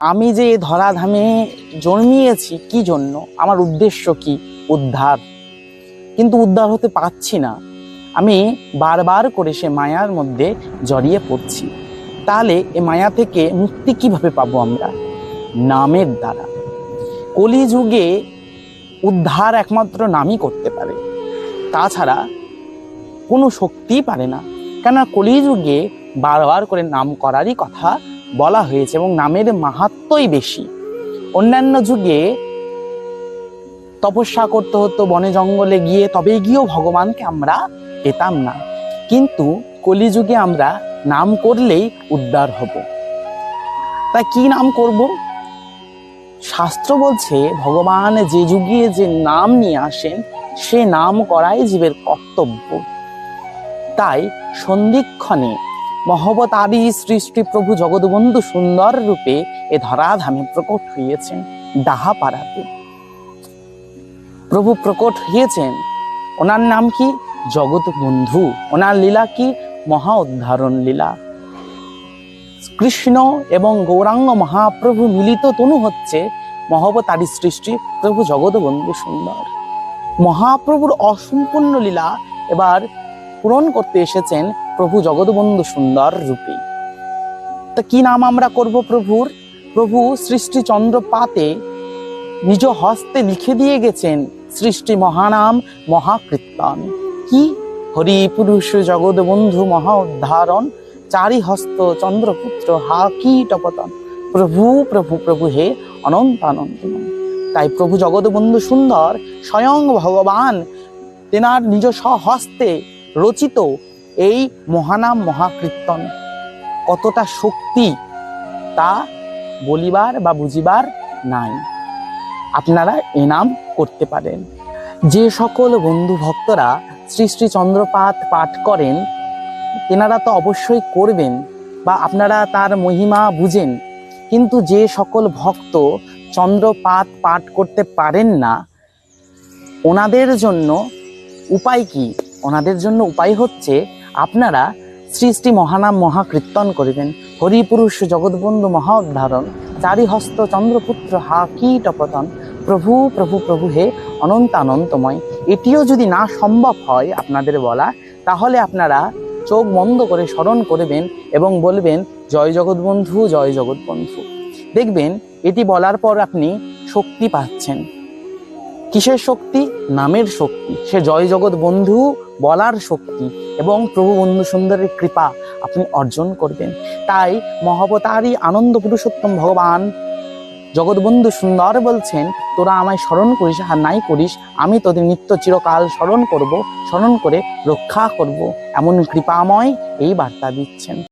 আমি যে ধরাধামে জন্মিয়েছি, কি জন্য? আমার উদ্দেশ্য কি? উদ্ধার। কিন্তু উদ্ধার হতে পারছি না। আমি বারবার করে সে মায়ার মধ্যে জড়িয়ে পড়ছি। তাহলে এ মায়া থেকে মুক্তি কীভাবে পাবো আমরা? নামের দ্বারা। কলিযুগে উদ্ধার একমাত্র নামই করতে পারে। তাছাড়া কোনো শক্তিই পারে না। কেন কলিযুগে বারবার করে নাম করারই কথা বলা হয়েছে এবং নামের মাহাত্মই বেশি। অন্যান্য যুগে তপস্যা করতে হতো, বনে জঙ্গলে গিয়ে তবে গিয়েও ভগবানকে আমরা পেতাম না। কিন্তু কলিযুগে আমরা নাম করলেই উদ্ধার হব। তা কি নাম করব? শাস্ত্র বলছে, ভগবান যে যুগে যে নাম নিয়ে আসেন, সে নাম করাই জীবের কর্তব্য। তাই সন্ধিক্ষণে মহবতারি সৃষ্টি প্রভু জগৎবন্ধু সুন্দর রূপে এ ধরাধামে প্রকট হইয়েছেন ডাহা পাড়াতে প্রভু প্রকট হয়েছেন ওনার নাম কি? জগৎ বন্ধু ওনার লীলা কি? মহা উদ্ধারণ লীলা। কৃষ্ণ এবং গৌরাঙ্গ মহাপ্রভু মিলিত তনু হচ্ছে মহবতারি সৃষ্টি প্রভু জগৎ বন্ধু সুন্দর। মহাপ্রভুর অসম্পূর্ণ লীলা এবার পূরণ করতে এসেছেন প্রভু জগৎবন্ধু সুন্দর রূপে। তা কি নাম আমরা করব প্রভুর? প্রভু সৃষ্টি চন্দ্রপাতে নিজ হস্তে লিখে দিয়ে গেছেন, সৃষ্টি মহানাম মহাকীর্তন। কি? হরি পুরুষ জগৎ বন্ধু মহা উদ্ধারণ, চারি হস্ত চন্দ্রপুত্র হা কি টপতন। প্রভু প্রভু প্রভু হে অনন্ত আনন্দ তাই প্রভু জগৎ বন্ধু সুন্দর স্বয়ং ভগবান, তেনার নিজ হস্তে রচিত এই মহানাম মহাকীর্তন কতটা শক্তি তা বলিবার বা বুঝিবার নাই। আপনারা এনাম করতে পারেন। যে সকল বন্ধু ভক্তরা শ্রী শ্রী চন্দ্রপাত পাঠ করেন তেনারা তো অবশ্যই করবেন বা আপনারা তার মহিমা বুঝেন। কিন্তু যে সকল ভক্ত চন্দ্রপাত পাঠ করতে পারেন না, ওনাদের জন্য উপায় কি? ওনাদের জন্য উপায় হচ্ছে আপনারা শ্রী শ্রী মহানাম মহাকীর্তন করিবেন। হরিপুরুষ জগৎবন্ধু মহা উদ্ধারণ চারিহস্ত চন্দ্রপুত্র হা কীটপতন প্রভু প্রভু প্রভু হে অনন্ত আনন্তময় এটিও যদি না সম্ভব হয় আপনাদের বলা, তাহলে আপনারা চোখ বন্ধ করে স্মরণ করবেন এবং বলবেন, জয় জগৎবন্ধু জয় জগৎবন্ধু। দেখবেন, এটি বলার পর আপনি শক্তি পাচ্ছেন। কিসের শক্তি? নামের শক্তি। সে জয় জগৎ বন্ধু বলার শক্তি এবং প্রভু বন্ধু সুন্দরের কৃপা আপনি অর্জন করবেন। তাই মহাবতারী আনন্দ পুরুষোত্তম ভগবান জগৎবন্ধু সুন্দর বলছেন, তোরা আমায় স্মরণ করিস, আর নাই করিস, আমি তোদের নিত্য চিরকাল স্মরণ করব, স্মরণ করে রক্ষা করব। এমন কৃপাময় এই বার্তা দিচ্ছেন।